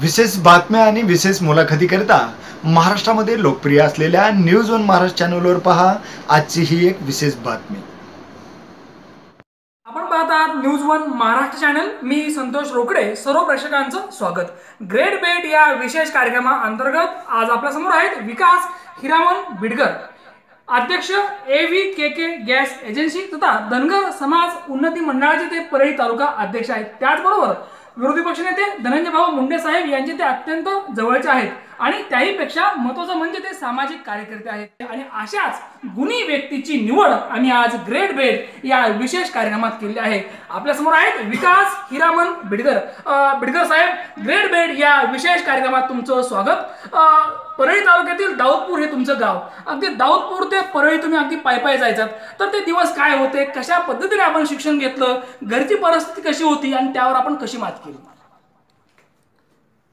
विशेष बातम्या आणि विशेष मुलाखतीकरिता महाराष्ट्रामध्ये लोकप्रिय असलेल्या न्यूज वन महाराष्ट्र चॅनलवर पहा. आजची ही एक विशेष बातमी. आपण पाहत आहात न्यूज वन महाराष्ट्र चॅनल. मी संतोष रोकडे. सर्व प्रेक्षकांचं स्वागत. ग्रेट बेट या विशेष कार्यक्रमा अंतर्गत आज आपल्यासमोर आहेत विकास हिरामन बिडकर अध्यक्ष A V K K gas agency तथा धनगर समाज उन्नती मंडळाचे ते परळी तालुका अध्यक्ष आहेत. त्याचबरोबर विरोधी पक्षनेते धनंजय भाऊ मुंडे साहेब यांचे ते अत्यंत जवळचे आहेत. आणि त्याहीपेक्षा महत्वाचं म्हणजे ते सामाजिक कार्यकर्ते आहेत. आणि अशाच गुणी व्यक्तीची निवड आम्ही आज ग्रेट बेड या विशेष कार्यक्रमात केली आहे. आपल्यासमोर आहेत विकास हिरामन बिडकर अं, बिडकर साहेब ग्रेट बेड या विशेष कार्यक्रमात तुमचं स्वागत. परळी तालुक्यातील दाऊदपूर हे तुमचं गाव. अगदी दाऊदपूर ते परळी तुम्ही अगदी पाय पाय जायचात. तर ते दिवस काय होते? कशा पद्धतीने आपण शिक्षण घेतलं? घरची परिस्थिती कशी होती? आणि त्यावर आपण कशी मात केली?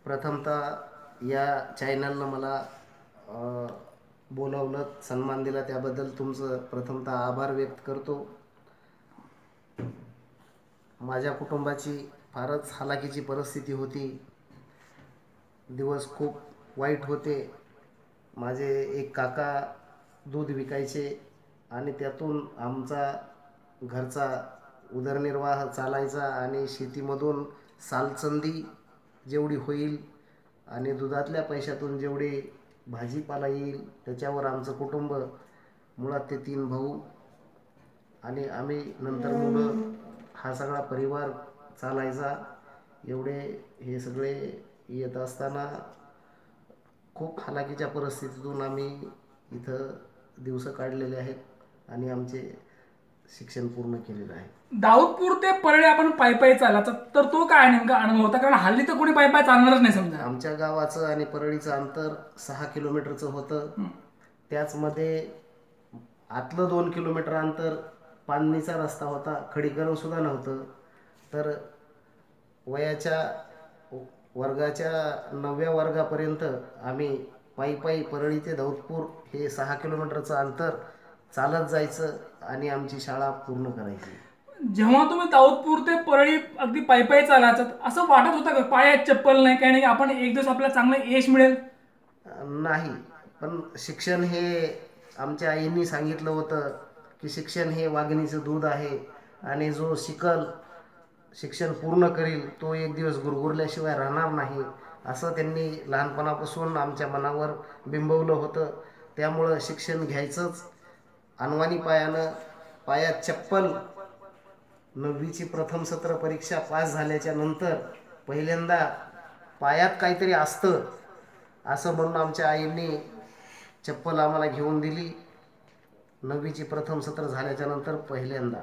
प्रथमतः या चॅनलनं मला बोलावलं सन्मान दिला. त्याबद्दल तुमचं प्रथमतः आभार व्यक्त करतो. माझ्या कुटुंबाची फारच हालाकीची परिस्थिती होती. दिवस खूप वाईट होते. माझे एक काका दूध विकायचे आणि त्यातून आमचा घरचा उदरनिर्वाह चालायचा आणि शेतीमधून सालचंदी जेवढी होईल आणि दुधातल्या पैशातून जेवढे भाजीपाला येईल त्याच्यावर आमचं कुटुंब मुळात ते तीन भाऊ आणि आम्ही नंतर मुलं हा सगळा परिवार चालायचा. एवढे हे सगळे येत असताना खूप हालाकीच्या परिस्थितीतून आम्ही इथं दिवस काढलेले आहेत आणि आमचे शिक्षण पूर्ण केलेलं आहे. दाऊदपूर ते परळी आपण पाय पाय चालायचा तर तो काय नेमका अनुभव होता? कारण हल्ली तर कोणी पाय पाय चालणारच नाही समजा. आमच्या गावाचं आणि परळीचं अंतर सहा किलोमीटरचं होतं. त्याचमध्ये आतलं दोन किलोमीटर अंतर पाणीचा रस्ता होता खडीकरण सुद्धा नव्हतं. तर वयाच्या वर्गाच्या नवव्या वर्गापर्यंत आम्ही पायी पायी परळी ते दौदपूर हे सहा किलोमीटरचं अंतर चालत जायचं आणि आमची शाळा पूर्ण करायची. जेव्हा तुम्ही दाऊदपूर ते परळी अगदी पाय पाय चालायचं असं वाटत होतं का? पायात चप्पल नाही काही नाही आपण एक दिवस आपल्याला चांगलं यश मिळेल? नाही पण शिक्षण हे आमच्या आईंनी सांगितलं होतं की शिक्षण हे वाघिणीचं दूध आहे आणि जो शिकल शिक्षण पूर्ण करील तो एक दिवस गुरगुरल्याशिवाय राहणार नाही असं त्यांनी लहानपणापासून आमच्या मनावर बिंबवलं होतं. त्यामुळं शिक्षण घ्यायचंच अनवाणी पायानं पायात चप्पल. नववीची प्रथम सत्र परीक्षा पास झाल्याच्यानंतर पहिल्यांदा पायात काहीतरी असतं. असं म्हणून आमच्या आईंनी चप्पल आम्हाला घेऊन दिली. नववीची प्रथम सत्र झाल्याच्यानंतर पहिल्यांदा.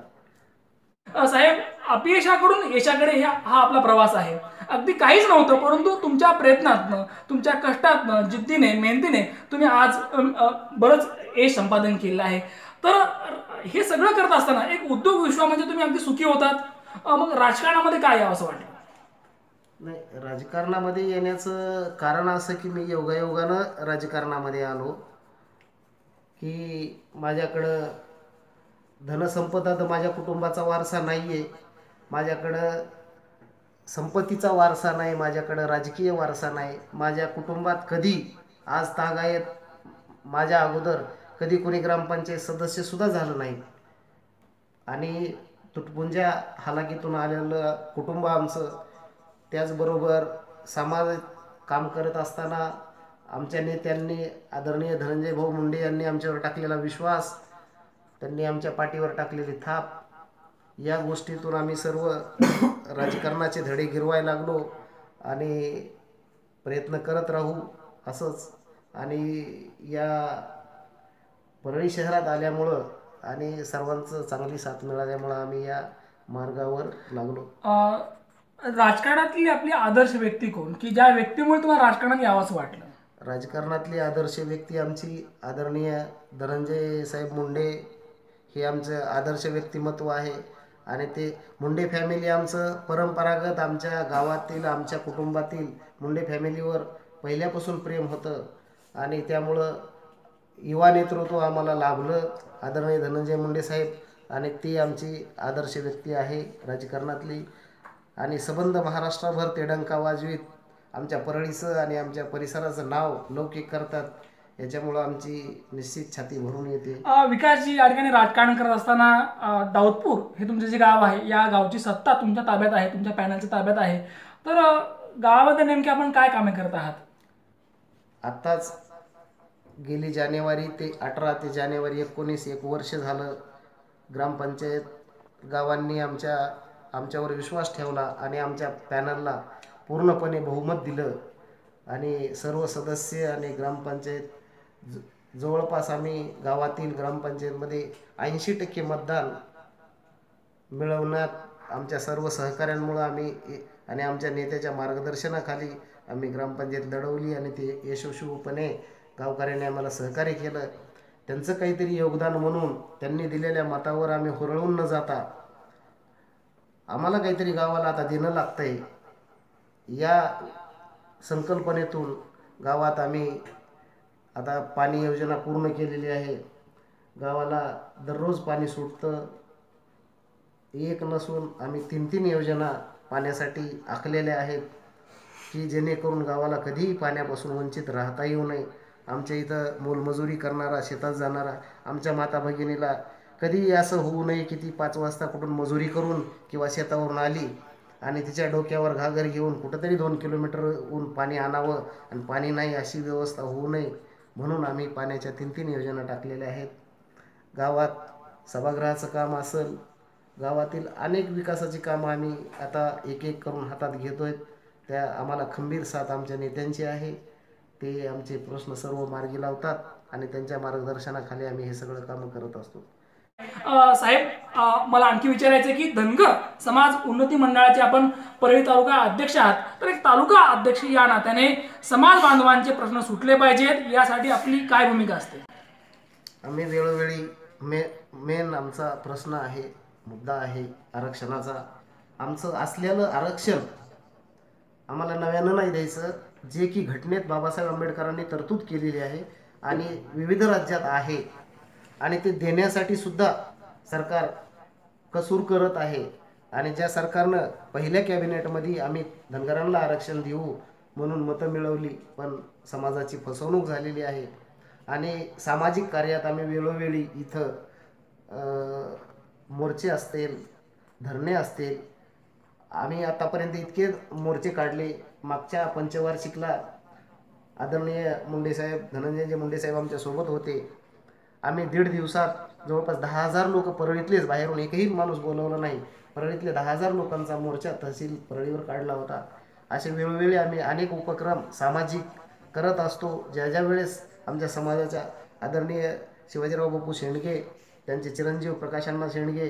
साहेब अपयशाकडून यशाकडे ह्या हा आपला प्रवास आहे. अगदी काहीच नव्हतं परंतु तुमच्या प्रयत्नातनं तुमच्या कष्टातनं जिद्दीने मेहनतीने तुम्ही आज बरंच हे संपादन केलं आहे. तर हे सगळं करत असताना एक उद्योग विश्वामध्ये तुम्ही अगदी सुखी होतात. मग राजकारणामध्ये काय यावं असं वाटलं नाही राजकारणामध्ये येण्याचं कारण असं की मी योगायोगानं राजकारणामध्ये आलो. की माझ्याकडं धनसंपदा तर माझ्या कुटुंबाचा वारसा नाही आहे माझ्याकडं संपत्तीचा वारसा नाही माझ्याकडं राजकीय वारसा नाही. माझ्या कुटुंबात कधी आज तागायत माझ्या अगोदर कधी कोणी ग्रामपंचायत सदस्यसुद्धा झालं नाही. आणि तुटपुंज्या हालाकीतून आलेलं कुटुंब आमचं त्याचबरोबर समाज काम करत असताना आमच्या नेत्यांनी आदरणीय धनंजय भाऊ मुंडे यांनी आमच्यावर टाकलेला विश्वास त्यांनी आमच्या पाठीवर टाकलेली थाप या गोष्टीतून आम्ही सर्व राजकारणाचे धडे गिरवायला लागलो आणि प्रयत्न करत राहू असंच. आणि या परळी शहरात आल्यामुळं आणि सर्वांचं चांगली साथ मिळाल्यामुळं आम्ही या मार्गावर लागलो. राजकारणातली आपली आदर्श व्यक्ती कोण? की ज्या व्यक्तीमुळे तुम्हाला राजकारणात यावं असं वाटलं? राजकारणातली आदर्श व्यक्ती आमची आदरणीय धनंजय साहेब मुंडे हे आमचं आदर्श व्यक्तिमत्व आहे. आणि ते मुंडे फॅमिली आमचं परंपरागत आमच्या गावातील आमच्या कुटुंबातील मुंडे फॅमिलीवर पहिल्यापासून प्रेम होतं. आणि त्यामुळं युवा नेतृत्व आम्हाला लाभलं. आदरणीय धनंजय मुंडे साहेब आणि ती आमची आदर्श व्यक्ती आहे राजकारणातली. आणि सबंध महाराष्ट्रभर ते डंका वाजवीत. आमच्या परळीचं आणि आमच्या परिसराचं नाव लौकिक करतात. याच्यामुळं आमची निश्चित छाती भरून येते. विकासजी या ठिकाणी राजकारण करत असताना दाऊदपूर हे तुमचे जे गाव आहे या गावची सत्ता तुमच्या ताब्यात आहे तुमच्या पॅनलच्या ताब्यात आहे. तर गावामध्ये नेमके आपण काय कामे करत आहात? आत्ताच गेली जानेवारी ते अठरा ते जानेवारी एकोणीस एक वर्ष झालं ग्रामपंचायत गावांनी आमच्या आमच्यावर विश्वास ठेवला आणि आमच्या पॅनलला पूर्णपणे बहुमत दिलं. आणि सर्व सदस्य आणि ग्रामपंचायत ज- जवळपास आम्ही गावातील ग्रामपंचायतमध्ये ऐंशी टक्के मतदान मिळवण्यात आमच्या सर्व सहकाऱ्यांमुळं आम्ही ए- आणि आमच्या नेत्याच्या मार्गदर्शनाखाली आम्ही ग्रामपंचायत लढवली आणि ते यशस्वीपणे गावकऱ्यांनी आम्हाला सहकार्य केलं. त्यांचं काहीतरी योगदान म्हणून त्यांनी दिलेल्या मतावर आम्ही हुरळून न जाता आम्हाला काहीतरी गावाला आता देणं लागतंय. या संकल्पनेतून गावात आम्ही आता पाणी योजना पूर्ण केलेली आहे. गावाला दररोज पाणी सुटतं. एक नसून आम्ही तीन तीन योजना पाण्यासाठी आखलेल्या आहेत की जेणेकरून गावाला कधीही पाण्यापासून वंचित राहता येऊ नये. आमच्या इथं मोलमजुरी करणारा शेतात जाणारा आमच्या माता भगिनीला कधीही असं होऊ नये की ती पाच वाजता कुठून मजुरी करून किंवा शेतावरून आली आणि तिच्या डोक्यावर घागर घेऊन कुठंतरी दोन किलोमीटर ऊन पाणी आणावं आणि पाणी नाही अशी व्यवस्था होऊ नये म्हणून आम्ही पाण्याच्या तीन तीन योजना टाकलेल्या आहेत. गावात सभागृहाचं काम असेल गावातील अनेक विकासाची कामं आम्ही आता एक एक करून हातात घेतो आहेत त्या आम्हाला खंबीर साथ आमच्या नेत्यांची आहे. ते आमचे प्रश्न सर्व मार्गी लावतात आणि त्यांच्या मार्गदर्शनाखाली आम्ही हे सगळं कामं करत असतो. साहेब मला आणखी विचारायचं की धनगर समाज उन्नती मंडळाचे आपण परळी तालुका अध्यक्ष आहात तर एक तालुका अध्यक्ष या नात्याने समाज बांधवांचे प्रश्न सुटले पाहिजेत यासाठी आपली काय भूमिका असते? आम्ही वेळोवेळी मे मेन आमचा प्रश्न आहे मुद्दा आहे आरक्षणाचा. आमचं असलेलं आरक्षण आम्हाला नव्यानं नाही द्यायचं जे की घटनेत बाबासाहेब आंबेडकरांनी तरतूद केलेली आहे आणि विविध राज्यात आहे. आणि ते देण्यासाठी सुद्धा सरकार कसूर करत आहे. आणि ज्या सरकारनं पहिल्या कॅबिनेटमध्ये आम्ही धनगरांना आरक्षण देऊ म्हणून मतं मिळवली पण समाजाची फसवणूक झालेली आहे. आणि सामाजिक कार्यात आम्ही वेळोवेळी इथं मोर्चे असतील धरणे असतील आम्ही आतापर्यंत इतके मोर्चे काढले. मागच्या पंचवार्षिकला आदरणीय मुंडेसाहेब धनंजयजी मुंडेसाहेब आमच्यासोबत होते. आम्ही दीड दिवसात जवळपास दहा हजार लोक परळीतलेच बाहेरून एकही माणूस बोलवला नाही. परळीतले दहा हजार लोकांचा मोर्चा तहसील परळीवर काढला होता. असे वेळोवेळी आम्ही अनेक उपक्रम सामाजिक करत असतो. ज्या ज्या वेळेस आमच्या समाजाच्या आदरणीय शिवाजीराव बापू शेंडगे त्यांचे चिरंजीव प्रकाशांना शेंडगे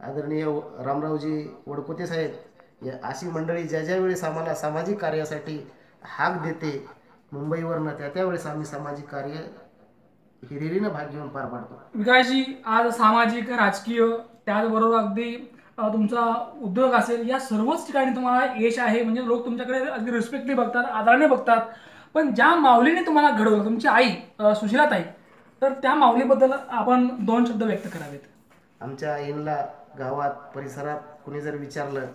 आदरणीय रामरावजी वडकुते साहेब या अशी मंडळी ज्या ज्या वेळेस आम्हाला सामाजिक कार्यासाठी हाक देते मुंबईवरनं त्या त्यावेळेस आम्ही सामाजिक कार्य हिरिरीनं भाग घेऊन पार पाडतो. विकासजी आज सामाजिक राजकीय त्याचबरोबर अगदी तुमचा उद्योग असेल या सर्वच ठिकाणी तुम्हाला यश आहे. म्हणजे लोक तुमच्याकडे अगदी रिस्पेक्टली बघतात आदराने बघतात. पण ज्या माऊलीने तुम्हाला घडवलं तुमची आई सुशीलाताई तर त्या माऊलीबद्दल आपण दोन शब्द व्यक्त करावेत. आमच्या आईला गावात परिसरात कुणी जर विचारलं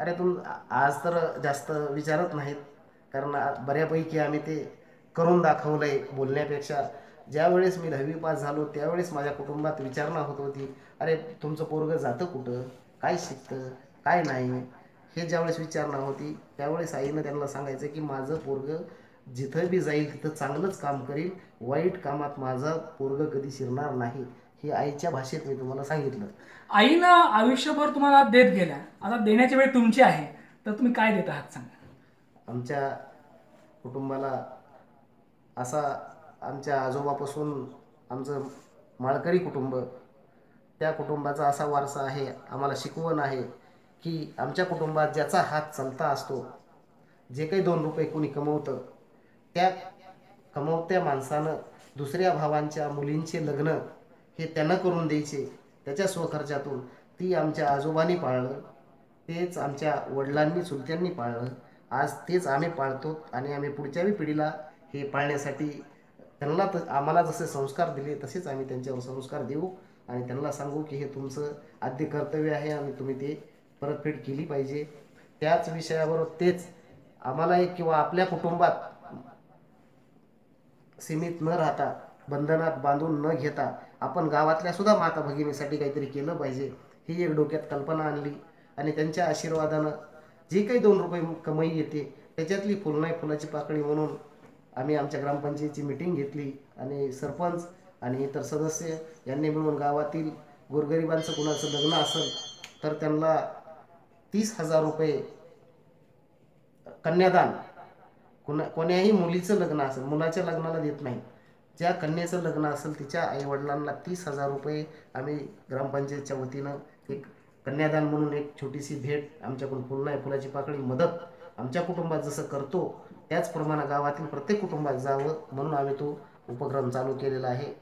अरे तुम आज तर जास्त विचारत नाहीत. कारण बऱ्यापैकी आम्ही ते करून दाखवलं आहे बोलण्यापेक्षा. ज्यावेळेस मी दहावी पास झालो त्यावेळेस माझ्या कुटुंबात विचारणा होत होती. अरे तुमचं पोरगं जातं कुठं? काय शिकतं? काय नाही? हे ज्यावेळेस विचारणा होती त्यावेळेस आईनं त्यांना सांगायचं की माझं पोरगं जिथं बी जाईल तिथं चांगलंच काम करील. वाईट कामात माझा पोरगं कधी शिरणार नाही. हे आईच्या भाषेत मी तुम्हाला सांगितलं. आईनं आयुष्यभर तुम्हाला देत गेल्या. आता देण्याची वेळ तुमची आहे. तर तुम्ही काय देत आहात सांगा. आमच्या कुटुंबाला असा आमच्या आजोबापासून आमचं माळकरी कुटुंब त्या कुटुंबाचा असा वारसा आहे आम्हाला शिकवण आहे की आमच्या कुटुंबात ज्याचा हात चालता असतो जे काही दोन रुपये कोणी कमवतं त्या कमवत्या माणसानं दुसऱ्या भावांच्या मुलींचे लग्न हे त्यांना करून द्यायचे. त्याच्या स्वखर्चातून ती आमच्या आजोबांनी पाळलं. तेच आमच्या वडिलांनी चुलत्यांनी पाळलं. आज तेच आम्ही पाळतो आणि आम्ही पुढच्याही पिढीला हे पाळण्यासाठी त्यांना त आम्हाला जसे संस्कार दिले तसेच आम्ही त्यांच्यावर संस्कार देऊ आणि त्यांना सांगू की हे तुमचं आद्य कर्तव्य आहे आणि तुम्ही ते परतफेड केली पाहिजे. त्याच विषयावर तेच आम्हाला एक किंवा आपल्या कुटुंबात सीमित न राहता बंधनात बांधून न घेता आपण गावातल्या सुद्धा माता भगिनीसाठी काहीतरी केलं पाहिजे. ही एक डोक्यात कल्पना आणली आणि त्यांच्या आशीर्वादानं जे काही दोन रुपये कमाई येते त्याच्यातली फुल नाही फुलाची पाकळी म्हणून आम्ही आमच्या ग्रामपंचायतीची मिटिंग घेतली आणि सरपंच आणि इतर सदस्य यांनी मिळून गावातील गोरगरिबांचं कुणाचं लग्न असेल तर त्यांना तीस हजार रुपये कन्यादान. कुणा कोण्याही मुलीचं लग्न असेल मुलाच्या लग्नाला देत नाही ज्या कन्येचं लग्न असेल तिच्या आईवडिलांना तीस हजार रुपये आम्ही ग्रामपंचायतच्या वतीनं एक कन्यादान म्हणून एक छोटीशी भेट आमच्याकडून फुल नाही फुलाची पाकळी मदत आमच्या कुटुंबात जसं करतो त्याचप्रमाणे गावातील प्रत्येक कुटुंबात जावं म्हणून आम्ही तो उपक्रम चालू केलेला आहे.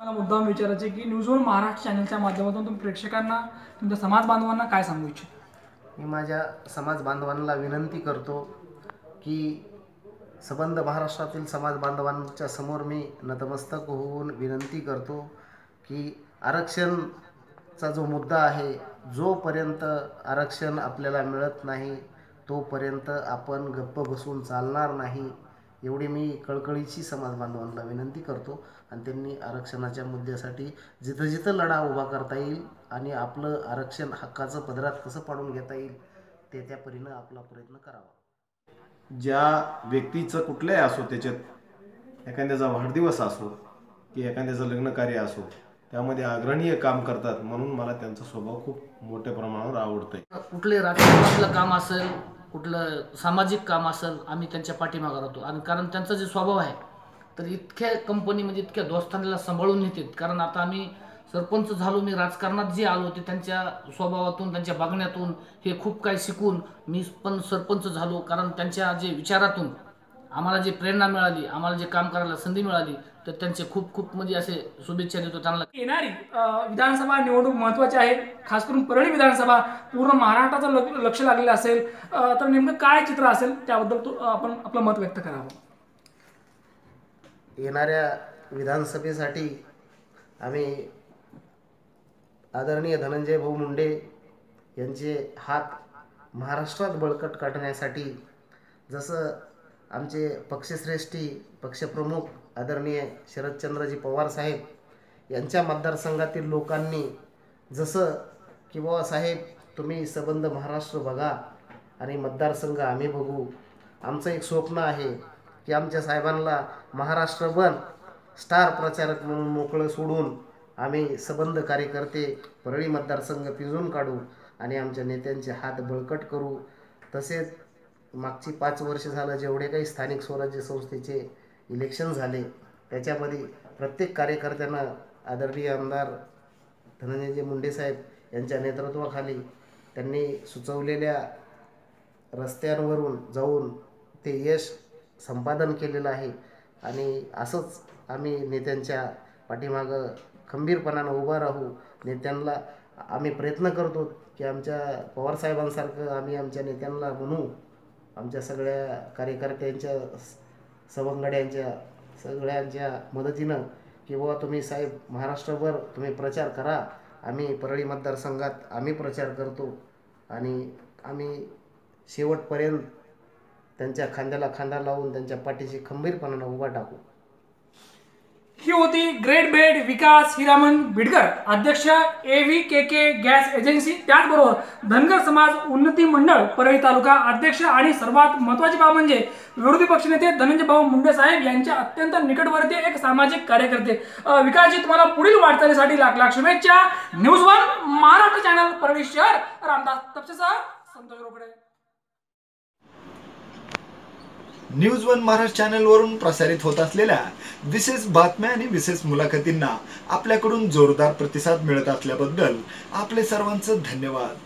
मला मुद्दाम विचारायचे की न्यूज वन महाराष्ट्र चॅनलच्या माध्यमातून तुम्ही प्रेक्षकांना तुमच्या समाज बांधवांना काय सांगू इच्छित? मी माझ्या समाज बांधवांना विनंती करतो की सबंध महाराष्ट्रातील समाज बांधवांच्या समोर मी नतमस्तक होऊन विनंती करतो की आरक्षणचा जो मुद्दा आहे जोपर्यंत आरक्षण आपल्याला मिळत नाही तोपर्यंत आपण गप्प बसून चालणार नाही एवढी मी कळकळीची समाज बांधवांना विनंती करतो. आणि त्यांनी आरक्षणाच्या मुद्द्यासाठी जिथं जिथं लढा उभा करता येईल आणि आपलं आरक्षण हक्काचं पदरात कसं पाडून घेता येईल ते त्या परीनं आपला प्रयत्न करावा. ज्या व्यक्तीचं कुठलंही असो त्याच्यात एखाद्याचा वाढदिवस असो की एखाद्याचं लग्नकार्य असो त्यामध्ये अग्रणीय काम करतात म्हणून मला त्यांचा स्वभाव खूप मोठ्या प्रमाणावर आवडतोय. कुठले राजकारणातलं काम असेल कुठलं सामाजिक काम असेल आम्ही त्यांच्या पाठीमागं राहतो. आणि कारण त्यांचा जे स्वभाव आहे तर इतक्या कंपनीमध्ये इतक्या दोस्तांना सांभाळून नेतात. कारण आता आम्ही सरपंच झालो मी राजकारणात जे आलो ते त्यांच्या स्वभावातून त्यांच्या वागण्यातून हे खूप काही शिकून मी पण सरपंच झालो. कारण त्यांच्या जे विचारातून आम्हाला जे प्रेरणा मिळाली आम्हाला जे काम करायला संधी मिळाली तर त्यांचे खूप खूप म्हणजे असे शुभेच्छा देतो त्यांना. येणारी विधानसभा निवडणूक महत्वाची आहे. खास करून परळी विधानसभा पूर्ण महाराष्ट्राचं लक- लक्ष लागलेलं असेल. तर नेमकं काय चित्र असेल त्याबद्दल तू आपण आपलं मत व्यक्त करावं. येणाऱ्या विधानसभेसाठी आम्ही आदरणीय धनंजय भाऊ मुंडे यांचे हात महाराष्ट्रात बळकट काढण्यासाठी जसं आमचे पक्षश्रेष्ठी पक्षप्रमुख आदरणीय शरदचंद्रजी पवार साहेब यांच्या मतदारसंघातील लोकांनी जसं की बाबा साहेब तुम्ही सबंध महाराष्ट्र बघा आणि मतदारसंघ आम्ही बघू. आमचं एक स्वप्न आहे की आमच्या साहेबांना महाराष्ट्रभर स्टार प्रचारक म्हणून मोकळं सोडून आम्ही संबंध कार्यकर्ते परळी मतदारसंघ पिंजून काढू आणि आमच्या नेत्यांचे हात बळकट करू. तसेच मागची पाच वर्ष झालं जेवढे काही स्थानिक स्वराज्य संस्थेचे इलेक्शन झाले त्याच्यामध्ये प्रत्येक कार्यकर्त्यांना आदरणीय आमदार धनंजयजी मुंडे साहेब यांच्या नेतृत्वाखाली त्यांनी सुचवलेल्या रस्त्यांवरून जाऊन ते यश संपादन केलेलं आहे. आणि असंच आम्ही नेत्यांच्या पाठीमागं खंबीरपणानं उभा राहू. नेत्यांना आम्ही प्रयत्न करतो की आमच्या पवारसाहेबांसारखं आम्ही आमच्या नेत्यांना म्हणू. आमच्या सगळ्या कार्यकर्त्यांच्या स- सवंगड्यांच्या सगळ्यांच्या मदतीनं की बाबा तुम्ही साहेब महाराष्ट्रभर तुम्ही प्रचार करा. आम्ही परळी मतदारसंघात आम्ही प्रचार करतो. आणि आम्ही शेवटपर्यंत त्यांच्या खांद्याला खांदा लावून त्यांच्या पाठीशी खंबीरपणानं उभा टाकू. ही होती ग्रेट बेड विकास हिरामन भिडकर अध्यक्ष A V K K gas agency त्याचबरोबर धनगर समाज उन्नती मंडळ परळी तालुका अध्यक्ष आणि सर्वात महत्वाची बाब म्हणजे विरोधी पक्षनेते धनंजय भाऊ मुंडे साहेब यांच्या अत्यंत निकटवर्ती एक सामाजिक कार्यकर्ते. विकासजी तुम्हाला पुढील वाटचालीसाठी लाख लाख शुभेच्छा. News one Maharashtra channel Parli शहर. रामदास तपसेसह संतोष रोकडे न्यूज वन महाराष्ट्र चॅनलवरून प्रसारित होत असलेल्या विशेष बातम्या आणि विशेष मुलाखतींना आपल्याकडून जोरदार प्रतिसाद मिळत असल्याबद्दल आपले सर्वांचं धन्यवाद.